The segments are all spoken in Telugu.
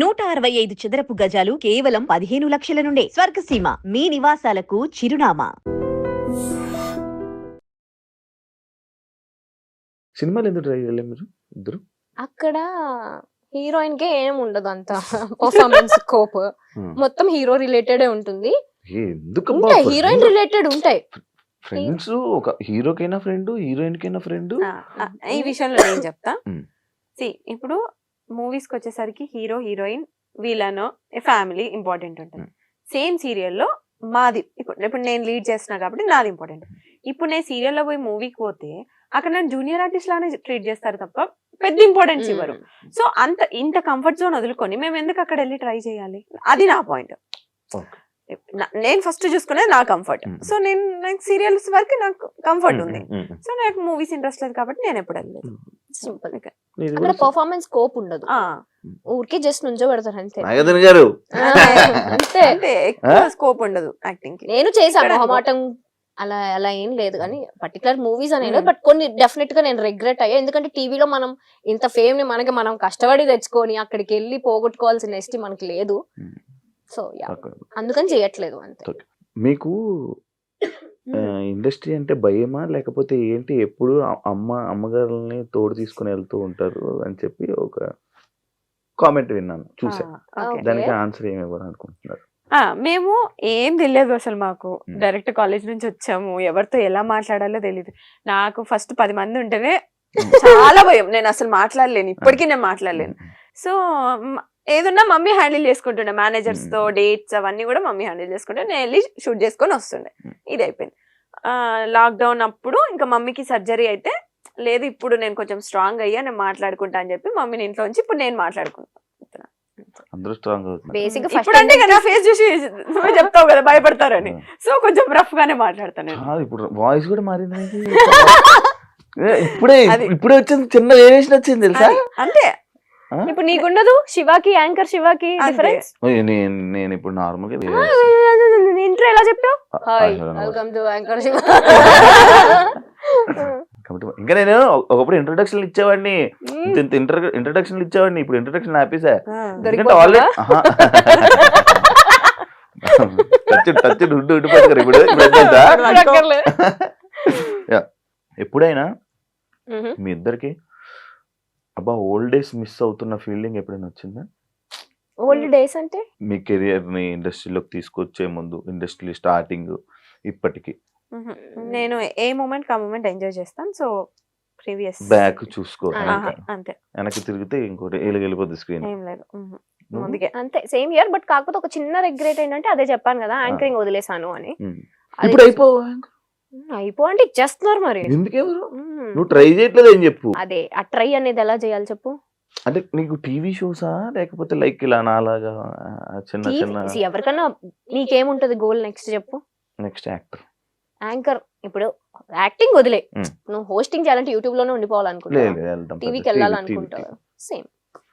నూట అరవై ఐదు చదరపు గజాలు కేవలం పదిహేను లక్షల నుండే. స్వర్గసీమ మీ నివాసాలకు చిరునామా. సినిమాలు ఎందుకు ట్రై చేయలేదు మీరు ఇద్దరు? అక్కడ హీరోయిన్ కే ఏం ఉండదు అంత పర్ఫార్మెన్స్ స్కోప్ Hmm. మొత్తం హీరో రిలేటెడే ఉంటుంది. ఎందుకు ఉంటాయి హీరోయిన్ రిలేటెడ్ ఉంటాయి. ఫ్రెండ్స్ ఒక హీరోకైనా ఫ్రెండ్ హీరోయిన్ కైనా ఫ్రెండ్ ఈ విషయంలో నేను చెప్తా. సి ఇప్పుడు మూవీస్కి వచ్చేసరికి హీరో హీరోయిన్ వీళ్ళను ఫ్యామిలీ ఇంపార్టెంట్ ఉంటుంది. మ్. సేమ్ సీరియల్లో మాది ఇప్పుడు ఇప్పుడు నేను లీడ్ చేస్తున్నా కాబట్టి నాది ఇంపార్టెంట్. ఇప్పుడు నేను సీరియల్లో పోయి మూవీకి పోతే అక్కడ నన్ను జూనియర్ ఆర్టిస్ట్ లానే ట్రీట్ చేస్తారు తప్ప పెద్ద ఇంపార్టెన్స్ ఇవ్వరు. సో అంత ఇంత కంఫర్ట్ జోన్ వదులుకొని మేము ఎందుకు అక్కడ వెళ్ళి ట్రై చేయాలి? అది నా పాయింట్. నేను ఫస్ట్ చూసుకునేది నా కంఫర్ట్. సో నేను నాకు సీరియల్స్ వరకు నాకు కంఫర్ట్ ఉంది. సో నాకు మూవీస్ ఇంట్రెస్ట్ లేదు కాబట్టి నేను ఎప్పుడు వెళ్ళలేదు. సింపుల్. అక్కడ కూడా పర్ఫార్మెన్స్ స్కోప్ ఉండదు. ఆ, ఊరికే జస్ట్ నుంచో పెడతారు అంతే. నాగార్జున గారు. అంతే. అంటే ఎక్కువ స్కోప్ ఉండదు యాక్టింగ్కి. నేను చేశాను మొహమాటం అలా అలా ఏం లేదు కానీ పర్టికులర్ మూవీస్ అనేది. బట్ కొన్ని డెఫినెట్గా నేను రిగ్రెట్ అయ్యా. ఎందుకంటే టీవీలో మనం ఇంత ఫేమ్ని మనకి మనం కష్టపడి తెచ్చుకొని అక్కడికి వెళ్ళి పోగొట్టుకోవాల్సిన ఎస్టీ మనకి లేదు. So yeah. అందుకని చేయట్లేదు అంతే. మీకు ఇండస్ట్రీ అంటే భయమా? లేకపోతే ఏంటి? ఎప్పుడు అమ్మ అమ్మగారుల్ని తోడు తీసుకుని వెళ్తూ ఉంటారు అని చెప్పి ఒక కామెంట్ విన్నాను చూసా ఓకే. Okay. దానికి ఆన్సర్ ఏమి ఇవ్వాలి అనుకుంటున్నారు? ఆ, మేము ఏం తెలియదు అసలు మాకు. డైరెక్ట్ కాలేజ్ నుంచి వచ్చాము. ఎవరితో ఎలా మాట్లాడాలో తెలియదు నాకు ఫస్ట్ పది మంది ఉంటేనే చాలా భయం. నేను అసలు మాట్లాడలేను. ఇప్పటికీ నేను మాట్లాడలేను. సో ఏదున్నా మమ్మీ హ్యాండిల్ చేసుకుంటుండే. మేనేజర్స్తో డేట్స్ అవన్నీ కూడా మమ్మీ హ్యాండిల్ చేసుకుంటే నేను వెళ్ళి షూట్ చేసుకొని వస్తుండే. ఇది అయిపోయింది. లాక్డౌన్ అప్పుడు ఇంకా మమ్మీకి సర్జరీ అయితే లేదు ఇప్పుడు నేను కొంచెం స్ట్రాంగ్ అయ్యా నేను మాట్లాడుకుంటా అని చెప్పి మమ్మీని ఇంట్లో ఉంచి ఇప్పుడు నేను మాట్లాడుకుంటాను అందరూ స్ట్రాంగ్ అవుతున్నారు. బేసిక్ ఇప్పుడు అంటే నా ఫేస్ చూసి నువ్వే చెప్తావు కదా భయపడతారని. సో కొంచెం రఫ్ గానే మాట్లాడతాను నేను. కాదు ఇప్పుడు వాయిస్ కూడా మారింది. నాకు. ఏ, ఇప్పుడే అది- ఇప్పుడే వచ్చింది చిన్న వేరియేషన్ వచ్చింది తెలుసా? అంతే. ఇప్పుడు నీకుండదు? శివాకి యాంకర్ శివాకి. డిఫరెన్స్ నేను ఇప్పుడు నార్మల్గా ఇంట్లో ఎలా చెప్పావు? Hi welcome to anchor Shiva. కాబట్టి ఇంకా నేను ఒకప్పుడు ఇంట్రొడక్షన్ ఇచ్చేవాడిని. ఇంట్రొడక్షన్ ఇచ్చేవాడిని. ఇప్పుడు ఇంట్రొడక్షన్ ఆపేసా. ఎందుకంటే? ఆల్రెడీ టచ్ టచ్ ఉండి ఉండిపోతారు ఇప్పుడు. ఎప్పుడైనా మీ ఇద్దరికి అబ్బా ఓల్డ్ డేస్ మిస్ అవుతున్న ఫీలింగ్ ఎప్పుడైనా వచ్చిందా? ఓల్డ్ డేస్ అంటే? మీ కెరియర్ని ఇండస్ట్రీలోకి తీసుకొచ్చే ముందు ఇండస్ట్రీ స్టార్టింగ్ ఇప్పటికి. మ్మ్. నేను ఏ మూమెంట్ ఆ మూమెంట్ ఎంజాయ్ చేస్తాను. సో ప్రీవియస్ బ్యాక్ చూసుకో. అంతే. వెనక్కి తిరిగితే ఇంకోటి వెళ్ళిపోద్ది స్క్రీన్ ఏం లేదు. ముందుకే అంతే. సేమ్ ఇయర్ బట్ కాకపోతే ఒక చిన్న రిగ్రెట్ ఏంటంటే అదే చెప్పాను కదా యాంకరింగ్ వదిలేసాను అని. ఇప్పుడు అయిపో అయిపో అంటే ఇచ్చేస్తున్నారు మరి. ఎందుకెవరు? ఉమ్. నువ్వు ట్రై చేయట్లేదు ఏం చెప్పు. అదే ఆ ట్రై అనేది ఎలా చేయాలి చెప్పు? అంటే నీకు టీవీ షోసా లేకపోతే లైక్ ఇలా నాలాగా చిన్న చిన్న see, ఎవరికన్నా నీకేముంటది గోల్ నెక్స్ట్ చెప్పు. Next actor. యాంకర్ ఇప్పుడు యాక్టింగ్ వదిలే. నువ్వు హోస్టింగ్ చేయాలంటే యూట్యూబ్లోనే లేదు వెళ్దాం టీవీకి వెళ్ళాలనుకుంటావు? సేమ్.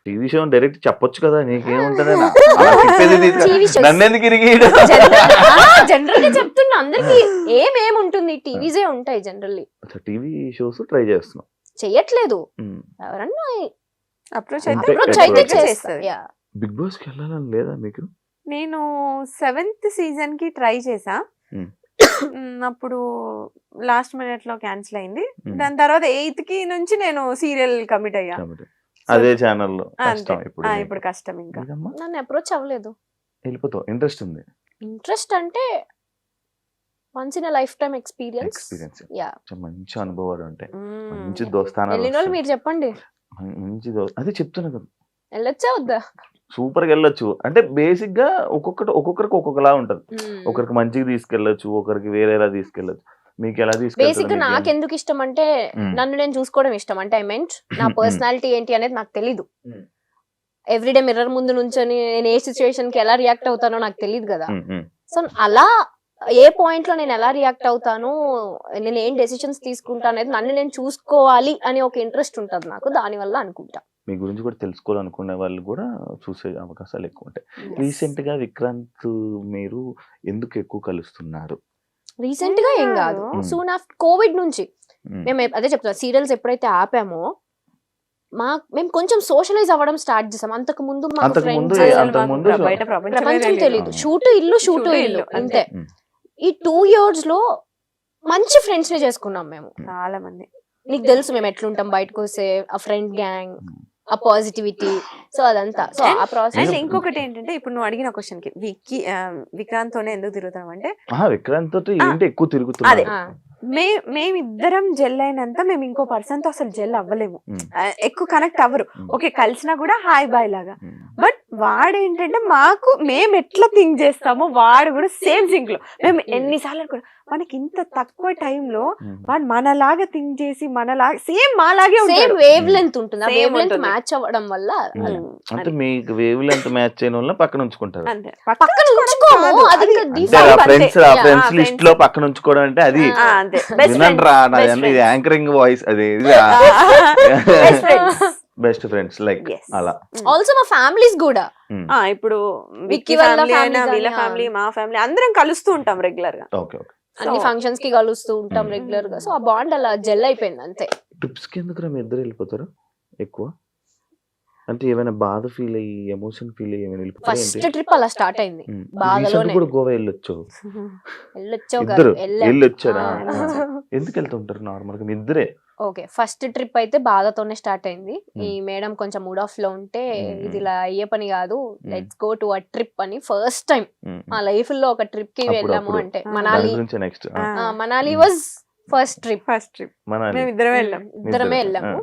టీవీ షో డైరెక్ట్ చెప్పొచ్చు కదా నీకేముంటది ఇరిగి జనరల్ గా చెప్తున్నా అందరికి ఏమేముంటుంది టీవీసే ఉంటాయి జనరల్లీ. టీవీ షోస్ ట్రై చేస్తున్నాం. చెయ్యట్లేదు. ఉమ్. ఎవరన్నా అప్రోచ్ అయితే చేస్తారు. బిగ్ బాస్కి వెళ్ళాలని లేదా మీకు? నేను సెవెంత్ సీజన్కి ట్రై చేసా. అప్పుడు లాస్ట్ మినిట్లో క్యాన్సిల్ అయింది. దాని తర్వాత ఎయిత్కి నుంచి నేను సీరియల్ కమిట్ అయ్యా. అదే ఛానల్లో. కష్టం ఇప్పుడు. ఇప్పుడు కష్టం ఇంకా? నన్ను అప్రోచ్ అవ్వలేదు. వెళ్ళిపోతావు. ఇంట్రెస్ట్ ఉంది. ఇంట్రెస్ట్ అంటే once in life time experience experience yeah మంచి అనుభవాలు ఉంటాయి. మంచి దోస్తానాలు వెళ్ళిన వాళ్ళు. మీరు చెప్పండి. మంచి దో అదే చెప్తున్నా కదా. వెళ్ళొచ్చా వద్దా? సూపర్గా వెళ్ళొచ్చు. అంటే బేసిక్గా ఒక్కొక్కటి ఒక్కొక్కరికి ఒక్కొక్కలా ఉంటది. ఒకరికి మంచిగా తీసుకెళ్ళొచ్చు ఒకరికి వేరేలా తీసుకెళ్ళొచ్చు. మీకు ఎలా బేసిక్ నాకు ఎందుకు ఇష్టం అంటే. నన్ను నేను చూసుకోవడం ఇష్టం అంటే ఐ మెంట్ నా మ్మ్. పర్సనాలిటీ ఏంటి అనేది నాకు తెలీదు. ఎవ్రీడే మిర్రర్ ముందు నుంచొని నేను ఏ సిచ్యువేషన్కి ఎలా రియాక్ట్ అవుతానో నాకు తెలియదు కదా. సో అలా ఏ పాయింట్లో నేను ఎలా రియాక్ట్ అవుతాను నేను ఏం డెసిషన్స్ తీసుకుంటా అనేది నన్ను నేను చూసుకోవాలి అని ఒక ఇంట్రెస్ట్ ఉంటుంది నాకు దాని వల్ల అనుకుంటా మీ గురించి కూడా తెలుసుకోవాలనుకునే వాళ్ళు కూడా చూసే అవకాశాలు ఎక్కువ ఉంటాయి రీసెంట్గా విక్రాంత్ మీరు ఎందుకు ఎక్కువ కలుస్తున్నారు రీసెంట్గా ఏం కాదు. సూన్ ఆఫ్టర్ కోవిడ్ నుంచి. మేము అదే చెప్తున్నా సీరియల్స్ ఎప్పుడైతే ఆపామో మా మేము కొంచెం సోషలైజ్ అవ్వడం స్టార్ట్ చేసాం. అంతకు ముందు ప్రపంచం తెలియదు. షూటు ఇల్లు షూటు ఇల్లు అంతే. ఈ టూ ఇయర్స్లో మంచి ఫ్రెండ్స్ని చేసుకున్నాం మేము. చాలా మంది. నీకు తెలుసు మేము ఎట్లుంటాం బయటకు వస్తే ఆ ఫ్రెండ్ గ్యాంగ్ ఆ పాజిటివిటీ సో అదంతా సో ఆ ప్రాసెస్ ఇంకొకటి ఏంటంటే ఇప్పుడు నువ్వు అడిగిన క్వశ్చన్కి విక్కీ విక్రాంత్ తోనే ఎందుకు తిరుగుతాం అంటే విక్రాంత్ తోటి. ఏంటి ఎక్కువ అదే. తిరుగుతున్నారు మే మేమిద్దరం జెల్ అయినంత మేము ఇంకో పర్సన్తో అసలు జెల్ అవ్వలేము ఎక్కువ కనెక్ట్ అవ్వరు. ఓకే కలిసినా కూడా హాయ్ బాయ్ లాగా. బట్ వాడేంటంటే మాకు మేము ఎట్లా థింక్ చేస్తామో వాడు కూడా సేమ్ థింక్లో మేము ఎన్నిసార్లు కూడా మనకి ఇంత తక్కువ టైంలో ఉమ్. వాడు మనలాగా థింక్ చేసి మనలాగా సేమ్ మాలాగే సేమ్ ఉంటాడు. వేవ్ లెంత్ ఉంటుంది వేవ్ లెంత్. మ్యాచ్ అవ్వడం వల్ల ఉమ్. అలా. అంటే మీకు వేవ్ లెంత్ మ్యాచ్ చేయని వాళ్ళని పక్కన ఉంచుకుంటారు. అంతే. పక్కన ఉంచుకోము. అది. Friends friends list. లో పక్కన ఉంచుకోవడం అంటే అది ఆ, అంతే. బెస్ట్ వినండి రా. యాంకరింగ్ వాయిస్ అది బెస్ట్ ఫ్రెండ్స్ లైక్. అలా ఆల్సో మా ఫ్యామిలీస్ కూడా ఉమ్. ఆ ఇప్పుడు విక్కీ వాళ్ళ ఫ్యామిలీ వీళ్ళ ఫ్యామిలీ మా ఫ్యామిలీ అందరం కలుస్తూ ఉంటాం రెగ్యులర్గా ఓకే ఓకే అన్ని ఫంక్షన్స్కి కలుస్తూ ఉంటాం Mm. రెగ్యులర్గా సో ఆ బాండ్ అలా జెల్ అయిపోయింది అంతే ట్రిప్స్కి ఎందుకు మీ ఇద్దరు వెళ్ళిపోతారు ఎక్కువ అంటే ఏమైనా బాధ ఫీల్ అయ్యి ఎమోషన్ ఫీల్ అయ్యి ఏమైనా వెళ్ళిపోతారా ఫస్ట్? ట్రిప్ అలా స్టార్ట్ అయింది ఉమ్. బాధలోనే. కూడా గోవా వెళ్ళొచ్చు వెళ్ళొచ్చావు ఇద్దరు కదా వెళ్ళాం. వెళ్ళొచ్చారా ఆ. ఎందుకు వెళ్తుంటారు నార్మల్గా మీ ఇద్దరే ఓకే ఫస్ట్ ట్రిప్ అయితే బాధతోనే స్టార్ట్ అయింది. ఈ మేడం కొంచెం మూడ్ ఆఫ్లో ఉంటే Mm. ఇది ఇలా అయ్యే పని కాదు. Let's go to a trip అని ఫస్ట్ టైం. మా లైఫ్లో ఒక ట్రిప్కి వెళ్ళాము అప్పుడు. అంటే. Manali Manali. Was first trip first trip మన మేము ఇద్దరం వెళ్ళాం. ఇద్దరమే వెళ్ళాము.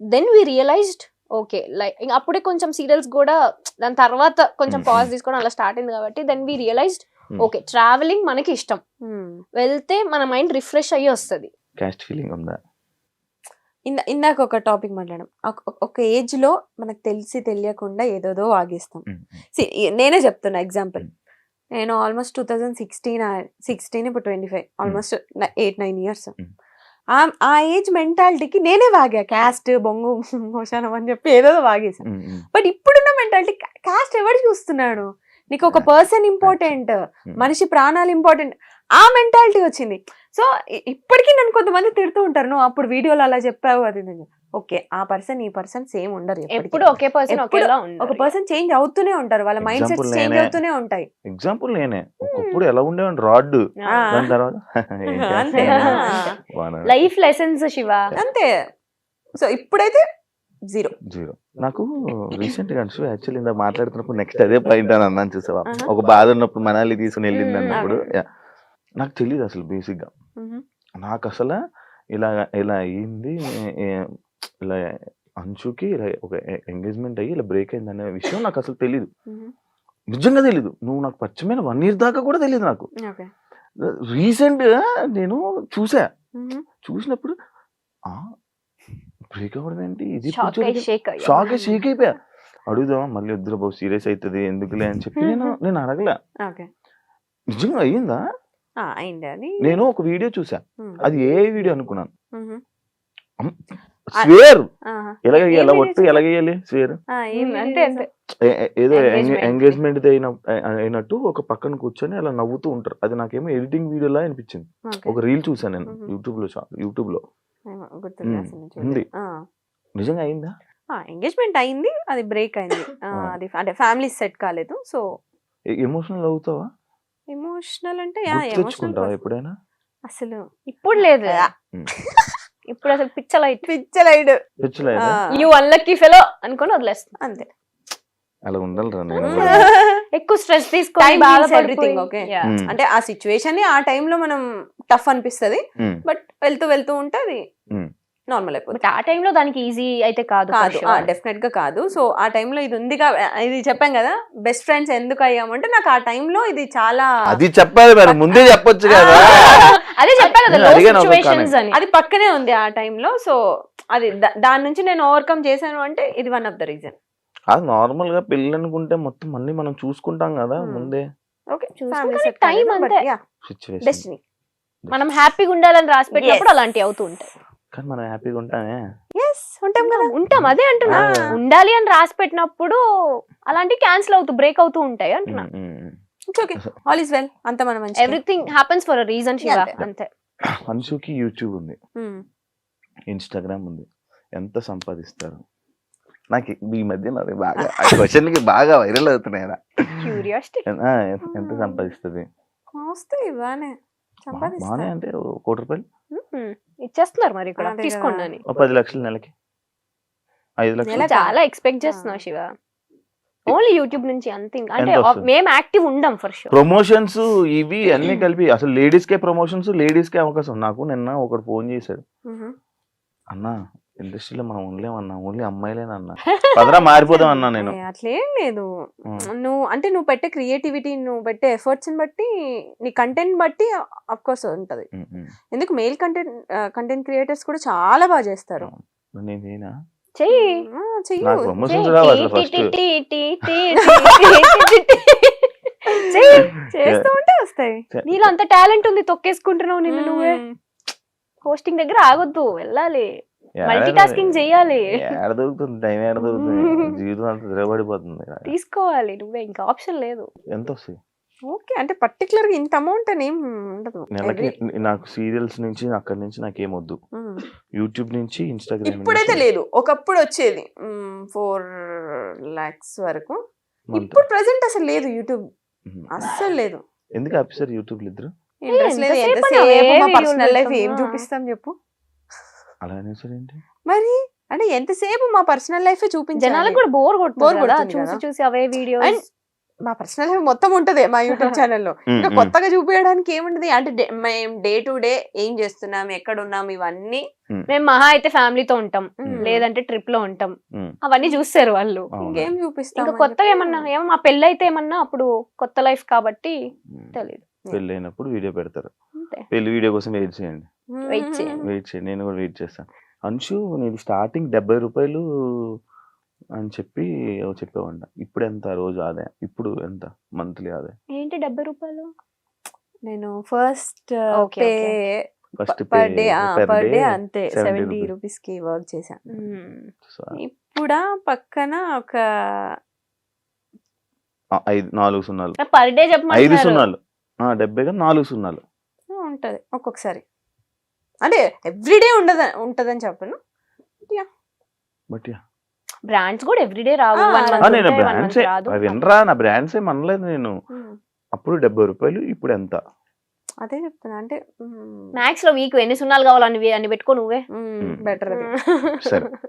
Then we realised okay like అప్పుడే కొంచెం సీరియల్స్ కూడా దాని తర్వాత కొంచెం. పాజ్ తీసుకోవడం అలా స్టార్ట్ అయింది కాబట్టి then we realised. Okay travelling మనకి ఇష్టం. వెళ్తే మన మైండ్ రిఫ్రెష్ అయ్యి వస్తుంది. క్యాస్ట్ ఫీలింగ్ ఉందా ఇందా ఇందాక ఒక టాపిక్ మాట్లాడాం. ఒక- ఏజ్లో మనకు తెలిసి తెలియకుండా ఏదోదో వాగేస్తాం. నేనే చెప్తున్నా ఎగ్జాంపుల్. నేను almost two thousand sixteen sixteen ఇప్పుడు twenty five. Almost eight nine years. ఆ ఏజ్ మెంటాలిటీకి నేనే వాగా. క్యాస్ట్ బొంగు మోషానం అని చెప్పి ఏదో వాగేసాను బట్ ఇప్పుడున్న మెంటాలిటీ క్యాస్ట్ ఎవడు చూస్తున్నాడు? నీకు ఒక పర్సన్ ఇంపార్టెంట్. మనిషి ప్రాణాలు ఇంపార్టెంట్. ఆ మెంటాలిటీ వచ్చింది. సో ఇప్పటికీ నన్ను కొంతమంది తిడుతూ ఉంటారు. నువ్వు అప్పుడు వీడియోలో అలా చెప్పావు అది ఓకే ఆ పర్సన్ ఈ పర్సన్ సేమ్ ఉండరు ఎప్పటికీ. ఎప్పుడు ఒకే పర్సన్ ఒక పర్సన్ చేంజ్ అవుతూనే ఉంటారు. వాళ్ళ మైండ్ సెట్స్ Example చేంజ్. అవుతూనే ఉంటాయి. ఎగ్జాంపుల్ నేనే. ఒకప్పుడు ఎలా ఉండేవాడి రాడ్. దాని తర్వాత అంతే. Life lessons Shiva. అంతే. సో ఇప్పుడైతే జీరో. జీరో. నాకు రీసెంట్గా యాక్చువల్లీ ఇందాక మాట్లాడుతున్నప్పుడు నెక్స్ట్ అదే పాయింట్ అని అన్నాను చూసావా. ఒక బాధ ఉన్నప్పుడు మనాలి తీసుకుని వెళ్ళింది. అన్నప్పుడు. నాకు తెలియదు అసలు బేసిక్గా. నాకు అసలు ఇలా ఇలా అయ్యింది ఇలా అంచుకి ఇలా ఒక ఎంగేజ్మెంట్ అయ్యి ఇలా బ్రేక్ అయింది అనే విషయం నాకు అసలు తెలియదు నిజంగా తెలీదు. నువ్వు నాకు పచ్చమైన వన్ ఇయర్ దాకా కూడా తెలియదు నాకు. ఓకే. రీసెంట్గా నేను చూసా. చూసినప్పుడు బ్రేక్ అవ్వడం ఏంటి? ఇది షాక్ షేక్ అయిపోయా. అడుగుదాం మళ్ళీ వద్దురా బాబు సీరియస్ అవుతుంది ఎందుకులే అని చెప్పి నేను నేను అడగలే. నిజంగా అయ్యిందా? నేను ఒక వీడియో చూసా మ్మ్. అది ఏ వీడియో అనుకున్నాను. స్వేర్. ఎలా ఒట్టు స్వేర్. ఏదో. ఎంగేజ్మెంట్ అయిన అయినట్టు ఒక పక్కన కూర్చొని అలా నవ్వుతూ ఉంటారు. అది నాకేమో ఎడిటింగ్ వీడియోలా అనిపించింది. ఒక రీల్ చూసాను నేను. యూట్యూబ్లో యూట్యూబ్లో ఉంది. నిజంగా అయిందా? ఎంగేజ్మెంట్ అయింది అది బ్రేక్ అయింది. ఆ, ఆ. అది అంటే ఫ్యామిలీ సెట్ కాలేదు సో ఎమోషనల్ అవుతావా? ఎమోషనల్ అంటే యా ఎమోషనల్ ఎప్పుడైనా అసలు ఇప్పుడు లేదు. ఇప్పుడు అసలు పిచ్చలైట్ పిచ్చలైడ్ తెచ్చలేదా యూ అన్లక్కీ ఫెలో అనుకొని వదిలేస్తాం అంతే అలా ఉండాలిరా నేను. ఎక్కువ స్ట్రెస్ తీసుకొని? Yeah. మ్మ్. అంటే ఆ సిచ్యువేషన్ ఆ time లో మనం టఫ్ అనిపిస్తది. బట్ వెళ్తూ వెళ్తూ ఉంటే అది. నార్మల్ అయిపోతుంది. ఆ టైంలో దానికి ఈజీ అయితే కాదు కాదు. డెఫినెట్గా కాదు. సో ఆ time లో ఇది ఉంది ఇది చెప్పాం కదా బెస్ట్ ఫ్రెండ్స్ ఎందుకు అయ్యామంటే నాకు ఆ time లో ఇది చాలా అది చెప్పాలి మరి ముందే చెప్పొచ్చు కదా. అదే చెప్పా కదా లో సిచ్యువేషన్స్ అని. అది పక్కనే ఉంది ఆ time లో సో అది దా- దాని నుంచి నేను ఓవర్కమ్ చేశాను అంటే ఇది వన్ ఆఫ్ ద రీజన్ అది నార్మల్గా పెళ్ళి అనుకుంటే మొత్తం అన్ని మనం చూసుకుంటాం కదా మ్మ్. ముందే. ఓకే అంతే. సిచ్యువేషన్ డెస్టినీ మనం హ్యాపీగా ఉండాలని రాసి పెట్టినప్పుడు. అలాంటివి అవుతూ ఉంటాయి. కానీ మనం హ్యాపీగా ఉంటామే. ఎస్ ఉంటాం కదా. ఉంటాం అదే అంటున్నా. ఉండాలి అని రాసి పెట్టినప్పుడు అలాంటివి క్యాన్సిల్ అవుతూ బ్రేక్ అవుతూ ఉంటాయి అంటున్నా. It's okay all is well అంత మన మంచి everything happens for a reason Shiva అంతే. అంశుకి యూట్యూబ్ ఉంది. ఇన్స్టాగ్రామ్ ఉంది. ఎంత సంపాదిస్తారు? నాకు ఈ మధ్య నాకు బాగా ఆ క్వశ్చన్కి బాగా వైరల్ అవుతున్నాయి. క్యూరియాసిటీ ఆ, ఎంత- ఎంత సంపాదిస్తుంది? వస్తాయి బానే అంటే కోటి రూపాయలు? ఇచ్చేస్తున్నారు మరి ఇక్కడ అదే కదా. తీసుకోండి అని ఓ పది లక్షలు నెలకి ఐదు లక్షలు? చాలా ఎక్స్పెక్ట్ చేస్తున్నావు శివ ఓన్లీ యూట్యూబ్ నుంచి అంతే ఇంకా. అంటే ఎంత వస్తుంది? మేము యాక్టివ్ ఉండం ఫర్ షూర్ ప్రమోషన్స్ ఇవి అన్ని కలిపి అసలు లేడీస్ కే ప్రమోషన్స్ లేడీస్ కే అవకాశం నాకు నిన్న ఒకడు ఫోన్ చేశాడు. అన్న ఇండస్ట్రీలో మనం ఉండలేమన్నా ఓన్లీ అమ్మాయిలేనన్నా. పదరా మారిపోదాం అన్నా నేను. అట్లేం లేదు. నువ్వు అంటే నువ్వు పెట్టే క్రియేటివిటీ నువ్వు పెట్టే ఎఫర్ట్స్ని బట్టి నీ కంటెంట్ బట్టి అఫ్ కోర్స్ ఉంటది. ఎందుకు మెయిల్ కంటెంట్ కంటెంట్ క్రియేటర్స్ కూడా చాలా బాగా చేస్తారు? చెయ్యి. చేస్తూ ఉంటే వస్తాయి. నీలో అంత టాలెంట్ ఉంది తొక్కేసుకుంటున్నావు నిన్ను నువ్వే. హోస్టింగ్ దగ్గర ఆగొద్దు వెళ్ళాలి. మల్టీ టాస్కింగ్ చెయ్యాలి ఏడ దొరుకుతుంది? టైం ఏడ దొరుకుతుంది? జీవితం అంతా తిరగబడిపోతుంది తీసుకోవాలి నువ్వే ఇంకా ఆప్షన్ లేదు. ఎంత వస్తాయి ఓకే అంటే పర్టికులర్గా ఇంత అమౌంట్ అని ఏం ఉండదు. నెలకి నాకు సీరియల్స్ నుంచి అక్కడి నుంచి నాకేం వద్దు. యూట్యూబ్ నుంచి ఇన్స్టాగ్రామ్ ఇప్పుడైతే లేదు. ఒకప్పుడు వచ్చేది. ఫోర్ లాక్స్ వరకు. ఇప్పుడు ప్రెసెంట్ అసలు లేదు యూట్యూబ్ అస్సలు లేదు. ఎందుకు ఆపిస్తారు యూట్యూబ్ ఇద్దరు పర్సనల్ లైఫ్ ఏం? చూపిస్తాం చెప్పు. అలా మరి? అంటే ఎంతసేపు మా పర్సనల్ లైఫ్ చూపించాలి? జనాలకు కూడా బోర్ కదా కొడుతుంది చూసి. చూసి అవే వీడియోస్. And మా పర్సనల్ లైఫ్ మొత్తం ఉంటది మా యూట్యూబ్ ఛానల్లో. ఇంకా కొత్తగా చూపించడానికి ఏముంటది అంటే డే- మేము డే టు డే ఏం చేస్తున్నాం ఎక్కడ ఉన్నాం ఇవన్నీ మేము మహా అయితే ఫ్యామిలీతో ఉంటాం. లేదంటే ట్రిప్లో ఉంటాం అవన్నీ చూస్తారు వాళ్ళు. ఇంకేం చూపిస్తాం ఇంకా కొత్తగా ఏమన్నా ఏమో మా పెళ్ళి అయితే ఏమన్నా అప్పుడు కొత్త లైఫ్ కాబట్టి. తెలియదు పెళ్ళి అయినప్పుడు వీడియో పెడతారు. పెళ్ళి వీడియో కోసం వెయిట్ చేయండి? Wait చేయండి. వెయిట్ చేయండి నేను కూడా వెయిట్ చేస్తాను అంశు నేను స్టార్టింగ్ డెబ్బై రూపాయలు అని చెప్పి చెప్పేవాడిన. ఇప్పుడు ఎంత? రోజు ఆదాయం. ఇప్పుడు ఎంత? మంత్లీ ఆదాయం. ఏంటి డెబ్బై రూపాయలు? నేను first pay first per day per day అంతే. Seventy rupees. కి వర్క్ చేశాను ఇప్పుడా పక్కన ఒక ఐదు నాలుగు సున్నాలు. పర్ డే ఐదు చెప్పమంటున్నారు సున్నాలు. ఆ, డెబ్బై కదా నాలుగు సున్నాలు. ఉంటది. ఒక్కొక్కసారి. అంటే ఎవ్రీడే ఉండదు ఉంటదని చెప్పను. But yeah. బ్రాండ్స్ కూడా ఎవ్రీడే రావు. one month నేను ఉంటాయి, one బ్రాండ్స్ month రాదు. వినరా? నా బ్రాండ్స్ ఏం అనలేదు నేను. అప్పుడు డెబ్బై రూపాయలు ఇప్పుడు ఎంత? అదే చెప్తున్నా అంటే మ్యాథ్స్లో వీక్ ఎన్ని సున్నాలు కావాలని అన్ని పెట్టుకో నువ్వే. బెటర్ అది. సరే.